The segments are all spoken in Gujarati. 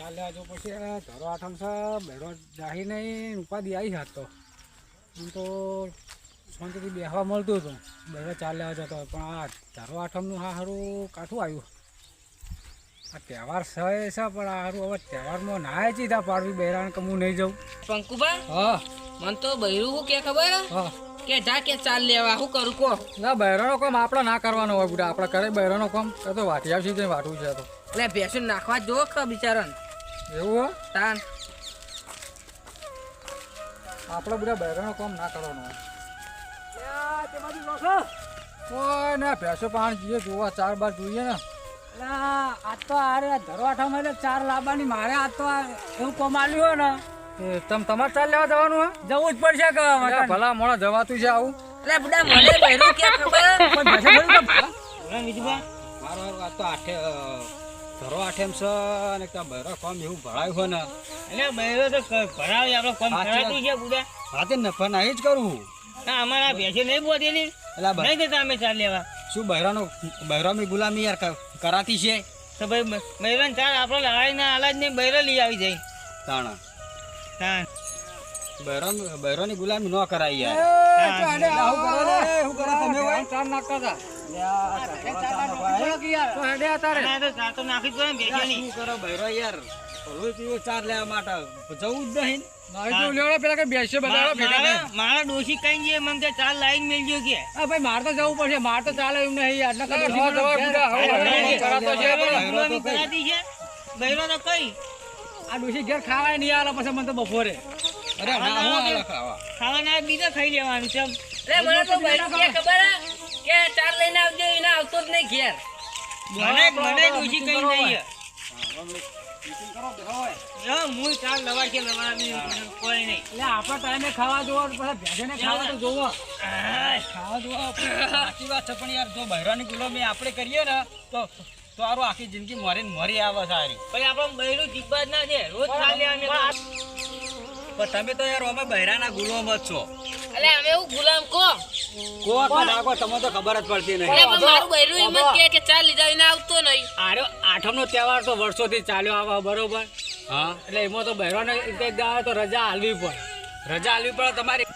લેવા જો પછી ધરો આઠમ છે બેડો જાહી નહીં ઉપાધિ આવી હાથ તો. હું તો શાંતિથી બેસવા મળતું હતું. બેડો ચાલે લેવા જતો. પણ આ ધરો આઠમનું હા સારું કાઠું આવ્યું. આ તહેવાર છે છે પણ આ સારું હવે તહેવારમાં ના ચીધા પાડવી બહેરાણ કે હું નહીં જાઉં. પંકુબા હા. મને તો બહેરું હું કે ખબર? હા. કે જા કે ચાલ લેવા હું કરું કો. ના બહેરાનો કામ આપણે ના કરવાનો હોય બુડા. આપણે કરે બહેરાનો કામ. એ તો વાટી આવશે વાટવું છે તો. એટલે ભેંસું નાખવા જો બિચારન. એવું હો? તાન. આપણે બધા બહેરાનો કામ ના કરવાનો કોઈ ઓય ને ભેંસો પાણી જોઈએ જોવા ચાર બાર જોઈએ ને. આ તો આરે ધરો આઠામાં એટલે ચાર લાવવાની મારે આ તો આ એવું કમાલ્યું હોય ને. તમ તમારે ચાર લેવા જવાનું હોય જવું જ પડશે કે ભલા મોડા જવાતું છે આવું. એટલે બધા મને બૈરું કે ખબર. પણ ભેંસો બોલી તો ભલા. મારો આ તો આઠે ધરો આઠેમ છે અને ત્યાં બહેરો કોમ એવું ભળાયું હોય ને. એટલે બૈરો તો ભરાવે આપણે કોમ કરાતું છે બુડા. હા તે નફા નહીં જ કરું. ના અમારા ભેંસો નહીં બોધેલી. એટલે નહીં જતા અમે ચાલ લેવા. શું બહેરાનો બહેરામી ગુલામી યાર કરાતી છે? તો ભાઈ બૈરાને ચાલ આપણે લડાઈ ના હાલ જ નહીં બૈરો લઈ આવી જાય. તાણા. હા બહેરો બહેરોની ગુલામી ન કરાય યાર. આવું કરો ને શું કરો તમે ચાર નાખતા હતા. બહેરો મારા તો જવું પડશે માર તો ચાલે એમ નહીં તો કઈ આ ડોશી ઘેર ખાવાય નહીં આવે પછી મને બપોરે અરે ખાવાના બીજા ખાઈ લેવાનું છે કે ચાર લઈને આવજો એને આવતો જ નહીં ઘેર. મને મને ડોશી કઈ નહીં. આપણા ટાઈમે ખાવા જોવો પછી ખાવા તો જોવો. ખાવા જોવો સાચી વાત છે પણ યાર જો બહેરાની ગુલામી આપણે કરીએ ને તો તો આખી જિંદગી મોરી ને મોરી આવે સારી. પછી આપણે બૈરું જીતવા જ ના છે રોજ અમે પણ તમે તો યાર અમે બહેરાના ગુલામ જ છો. એટલે અમે એવું ગુલામ કો? કો કો નાખો તમને તો ખબર જ પડતી નહીં. એટલે પણ મારું બહેરું એમ જ કે કે ચાલ લીધા એને આવતો નહીં. આરો આઠમનો તહેવાર તો વર્ષોથી ચાલ્યો આવે બરોબર? હા. એટલે એમાં તો બહેરાને એક એક તો રજા હાલવી પડે. રજા હાલવી પડે તમારી.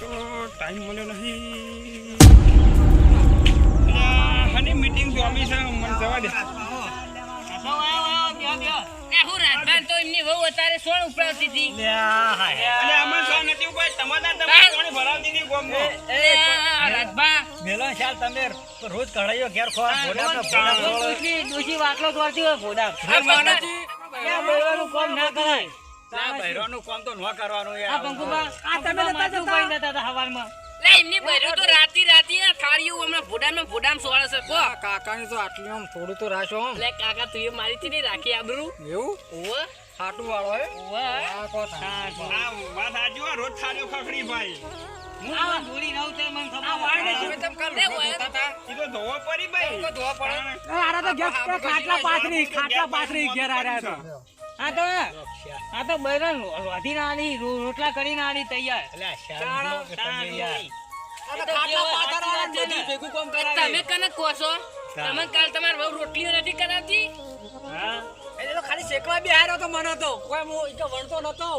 તો ટાઈમ મળ્યો નહીં. હની મીટિંગ જોમી છે મને જવા દે. એ હું રાજભાન તો એમની વહુ અત્યારે સોણ ઉપડાવતી હતી. અને આમાં સો નથી ઉપર તમારા તમારે કોણે ભરાવતી હતી ગોમમાં એ આ મેલો શાલ તમે રોજ કઢાઈઓ ઘેર ખો ડોશી ડોશી વાટલો દોરતી હોય ભોડા. આ મને ત્યાં બોલવાનું કામ ના કરાય. બહેરાનું કામ તો ન કરવાનું આ યાર આ તમે હતા હવારમાં. એમની બૈરું તો રાતી રાતી થાળીઓ હમણાં ભોડામાં ભોડામાં સોળે છે કો. કાકાની તો આટલી આમ થોડું તો રાશો લે કાકા તું એ મારી થી નહીં રાખી આબરૂ. એવું? ઓવે ખાટું વાળો હે? ઓવે આ કો આ વાત સાચી રોજ થાળીઓ ખખડી ભાઈ. હું આ ધોળી રહું તે મને ખબર લે ઓય ઈ તો ધોવો પડી ભાઈ. ધોવા પડે? આરા તો ખાટલા પાથરી ખાટલા પાથરી ઘેર આર્યા તો આ તો આ. તો બૈરન વાઢીને નાની રોટલા કરી નાની તૈયાર. ખાટલા પાથરવાળા નથી ભેગું કામ તમે કને કહો છો? તમે કાલ તમારી વહુ રોટલીઓ નથી કરાવતી? હા. એટલે ખાલી શેકવા બી હાર્યો તો મને તો. કોઈ હું તો વણતો નતો.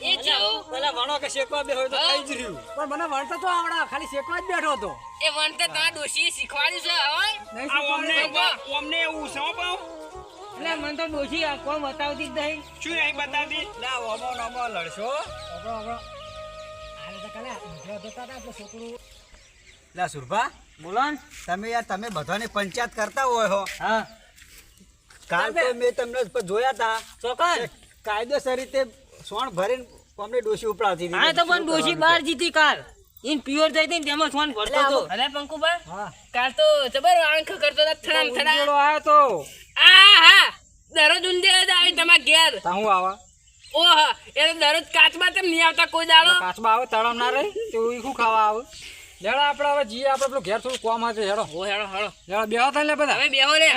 એ જેવું પેલા વણો કે શેકવા બે હોય તો થઈ જ રહ્યું. પણ મને વણતો તો આવડા ખાલી શેકવા જ બેઠો હતો. એ વણતે તમારા ડોશીએ શીખવાડ્યું છે હવે? નહીં અમને અમને એવું છે હો બહુ એટલે મને તો ડોશી આ કોઈ બતાવતી જ નહીં. શું નહીં બતાવતી? ના ઓમો નમો લડશો. આને તો કાલે તાતા આપણો લા સુરભા બોલો ને. તમે યાર તમે બધાની પંચાયત કરતા હોય હો. હા. કાલ તો મેં તમને જોયા હતા ચોકન કે કાયદેસર રીતે સોણ ભરીને અમને ડોશી ઉપડાવતી. હા તો પણ ડોશી બહાર જીતી કાલ. ઇન પ્યોર થઈ હતી તેમાં સોન ભરતો હતો અરે પંકુબા હા. કાલ તો જબર આંખ કરતો હતા થડામ થડા ઉંદેડો આયો તો. આ હા. દરરોજ ઉંદેડા જ આવી તમારા ઘેર. તા હું આવા? ઓહ એ દરરોજ કાચમાં તેમ નહીં આવતા કોઈ દાડો. કાચમાં આવે તળમ ના રહે? તો ઈખું ખાવા આવે? લેડો આપણે હવે જઈએ આપણે પેલું ઘેર થોડું કોમ હશે હેડો. ઓ હેડો હેડો. લેડો બેહો થાય લે બધા. હવે બેહો લે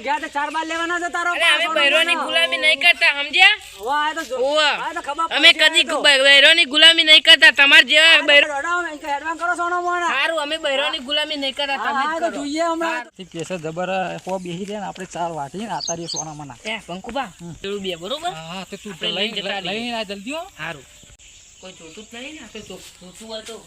ઘેર તો ચાર બાર લેવાના છે તારો અરે અમે બૈરોની ગુલામી નહીં કરતા સમજ્યા? હવે આ તો જો- આ તો ખબર અમે કદી બૈરોની ગુલામી નહીં કરતા તમાર જેવા બૈરો હેડવાન કરો સોનો મોના સારું અમે બૈરોની ગુલામી નહીં કરતા તમે જોઈએ હમણાં. પેસે જબર હો બેહી દે ને આપણે ચાર વાટી આતારી સોના મના એ પંકુબા પેલું બે બરોબર? હા તે તું આપણે જતા રહીએ. આ જલ્દી હો. સારું. કોઈ જોતું જ નહીં ને જોતું.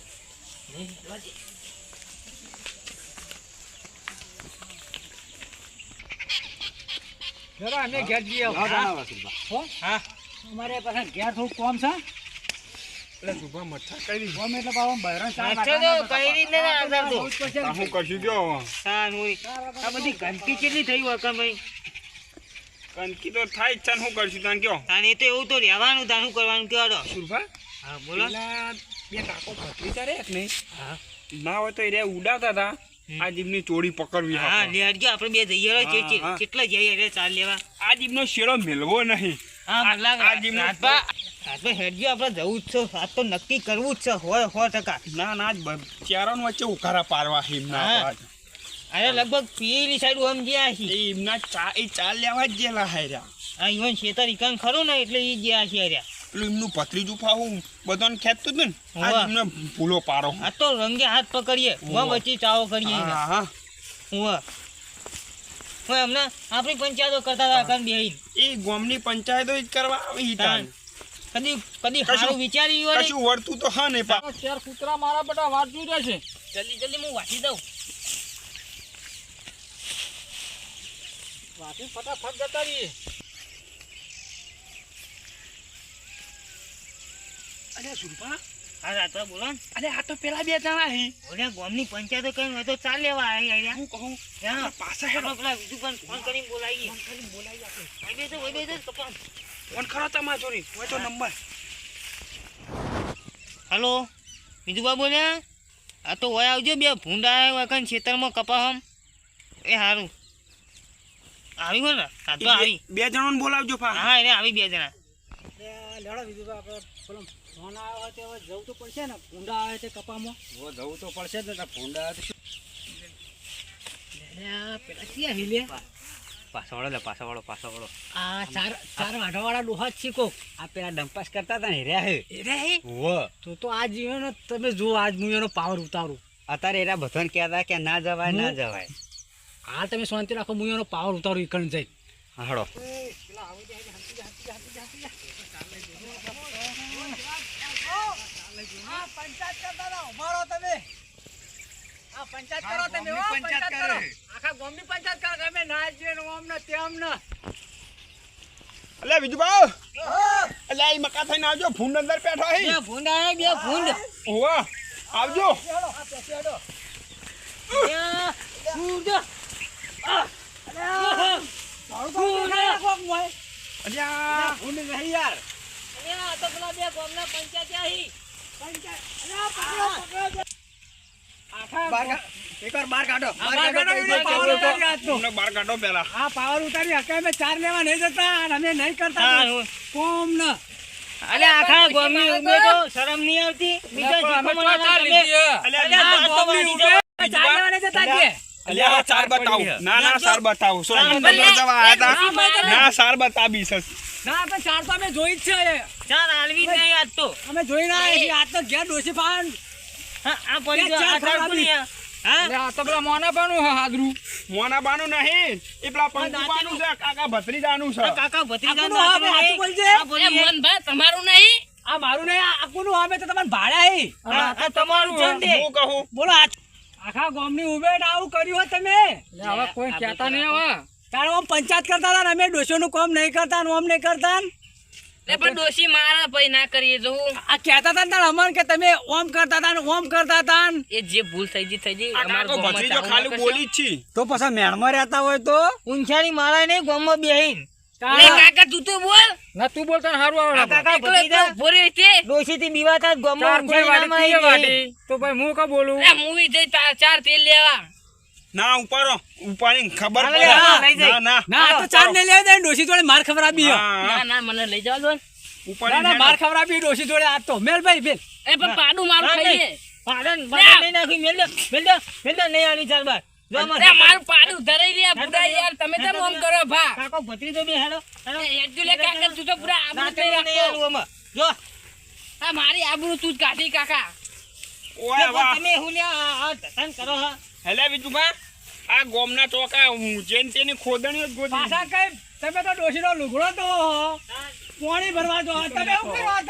જરા અમે ઘેર જઈએ. હો હા. અમારે પાસે ઘેર થોડું કોમ છે. એટલે સુભા મચ્છા કરી. કોમ એટલે પાછો બહેરણ ચાર મચ્છર તો કઈ ને ના આવતા તો. હું કશું જો તાન હોય. આ બધી ગંદકી કેટલી થઈ હોય કાં ભાઈ? કંદકી તો થાય જ છે હું કરશું? તને કયો. તાન એ તો એવું તો રહેવાનું તાન શું કરવાનું કયો. સુરભા હા બોલો. બે કાકો ભત્રીજા રે કે નહીં હા. ના હોય તો એ ઉડાતા હતા. આ જીભની ચોરી પકડવી હા આપણે. લે હટજો આપણે બે જઈએ. કેટલા જઈએ રે ચાલ લેવા. આ જીભનો શેરો મેળવો નહીં. હા આ- આ રાજભા રાજભા હેડજો આપણે જવું જ છે. આજ તો નક્કી કરવું જ છે. હોય સો ટકા. ના ના ચારણ વચ્ચે ઉકારા પારવા. આપણા. અરે લગભગ પેલી સાઈડ આમ ગયા છે. એમના ચા એ ચાલ લેવા જ ગયેલા હાર્યા આ ઈવન શેતર ઈકન ખરું ને એટલે એ ગયા છે અર્યા પેલું એમનું પથરીજું ફાવું બધાને ખેંચતું હતું ને? આ એમને ભૂલો પાડો. આ તો રંગે હાથ પકડીએ. હોવે. વચ્ચે ચાવો કરીએ. હા હા. હું હમણાં આપણી પંચાયતો કરતા હતા કન બેહીને. એ ગામની પંચાયતો જ કરવા આવી હતા કદી કદી સારું વિચાર્યું હોય કશું વળતું તો હા નહીં પા. ચાર કૂતરા મારા બધા વાંચું રહેશે જલ્દી જલ્દી હું વાંચી દઉં. વાંચી ફટાફટ જતા રહીએ. અરે સુરપા હા રાતવા બોલો અરે આ તો પેલા બે જણા હી. ઓલા ગામની પંચાયતો કઈ હોય તો ચાલ લેવા આવી. હું કહું. પાછા હેડો. પેલા બીજું પણ ફોન કરીને બોલાવીએ. ઓય બેસો, ઓય બેસો, કપાળ. ફોન કરો તમારા જોડે. હોય તો નંબર. હલો. બીજું બોલે આ તો હોય આવજો બે. ભૂંડા કન ખેતરમાં કપાહમ એ સારું આવી બોલ ને? આ તો આવી. બે જણાને બોલાવજો હા એને આવી બે જણા. લેડો બીજું તો આપણે પેલો ફોન આવ્યો હોય તો જવું તો પડશે ને? ભૂંડા આવે છે કપામાં. ઓ જવું તો પડશે ને ભૂંડા પેલા ક્યાં પાછા વળો લે પાછા વળો પાછા વળો. આ ચાર ચાર ડોહા જ છે આ પેલા ડંપાસ કરતા હતા ને રહ્યા હે? ઓ તો તો આ જીવન તમે જુઓ આજ હું એનો પાવર ઉતારું. અત્યારે એના બધાને કહેતા કે ના જવાય ના જવાય. હા તમે શાંતિ રાખો હું એનો પાવર ઉતારું ઈકણ જઈ હળો આખા ગામની પંચાયત કરો ગમે ના જીએ ને ઓમ ને તેમ ને. અલે બીજું બાવ અલે આ મકા થઈને આવજો ફૂંડ અંદર બેઠો હે. બે ઓવા આવજો. ભૂંડ. અલ્યા ભૂંડ. નહીં યાર. આ તો પેલા બે ગામના પંચાયત આહી. એકવાર બાર કાઢો. બાર કાઢો, પાવર પાવર ઉતારી આજનો. તમને બહાર કાઢો પેલા. આ પાવર ઉતારી હકે અમે ચાર લેવા નહીં જતા અમે નહીં કરતા કોમ ને અલે આખા ગામની ઉમે તો શરમ નહીં આવતી? બીજા શીખો મને તમે અલે આ વાળી જાઓ. ચાર લેવા નહીં જતા કે. અલ્યા સાર બતાવો. ના ના સાર બતાવો. સો સાર જવા આયા તા ના સાર બતાવી છે ના તો ચાર તો અમે જોઈ જ છે. ચાલ આલવી નહીં આજ તો. અમે જોઈ ના આવ્યા આજ તો ઘેર ડોસી પાન હા, આ પડી બે ગયો. ચાર આ થાળ ખરાબી. હા? તો પેલા મોના પાનું હાદરું. મોના બાનું નહીં. એ પેલા પંકુ બાનું છે કાકા ભત્રીજાનું છે. કાકા ભત્રીજાનું. બોલજે. આ તમારું નહીં? આ મારું નહીં આ આખું આવે તો તમને ભાડા હી આ તમારું હું કહું? બોલો આ આખા ગામની ઉભેટ આવું કર્યું તમે? હવે કોઈ કહેતા નહીં હવે. તારે આમ પંચાયત કરતા હતા ને અમે ડોસીઓનું કામ નહીં કરતા આમ ઓમ નહીં કરતા ને. પણ ડોશી મારા ભાઈ ના કરીએ જો આ કહેતા હતા ને કે તમે ઓમ કરતા હતા ને ઓમ કરતા હતા એ જે ભૂલ થઈ ગઈ થઈ ગઈ અમારા ભત્રીજો ખાલી બોલી જ છી. તો પાછા મેણમાં રહેતા હોય તો? ઊંચાની મારા નહીં ગામમાં બેહીન. લે કાકા તું તો બોલ. ના તું કાકા ભત્રીજા ઊભો રહ્યો બીવાતા જ ગામમાં ઊંચાની નામાં આવી ગઈ. તો ભાઈ હું કા બોલું? લે મૂવી જઈ ચાર તેલ લેવા. ના ઉપાડો. ઉપાડી ખબર. ના ના. ના તો ચાર ને લેવા દે જોડે માર ખવડાવી હે. ના ના મને લઈ જાવ દો ઉપાડી ના માર ખવડાવી ડોસી જોડે આ તો. મેલ ભાઈ બેન એ પણ પાડું મારું ખાઈએ. પાડન પાડન નહીં નાખી. મેલ દે મેલ દે મેલ દે. નહીં આલી ચાલ બાર. મારું પાડું ધરાઈ રહ્યા પૂરા યાર તમે તો મોમ કરો ભા? કાકો ભત્રીજો બે હેડો હેડો એ લે કાકા તું તો પૂરા આબરૂ તે આમાં. જો. આ મારી આબરૂ તું જ કાઢી કાકા. ઓય વાહ. તમે હું લ્યા આ- આ કરો હા. હેલે વિજુભા આ ગોમના ચોકા જેન તેની ખોદણીઓ જ ગોદી પાછા કઈ તમે તો ડોશીનો લુગડો તો પાણી ભરવા દો તમે શું કરવા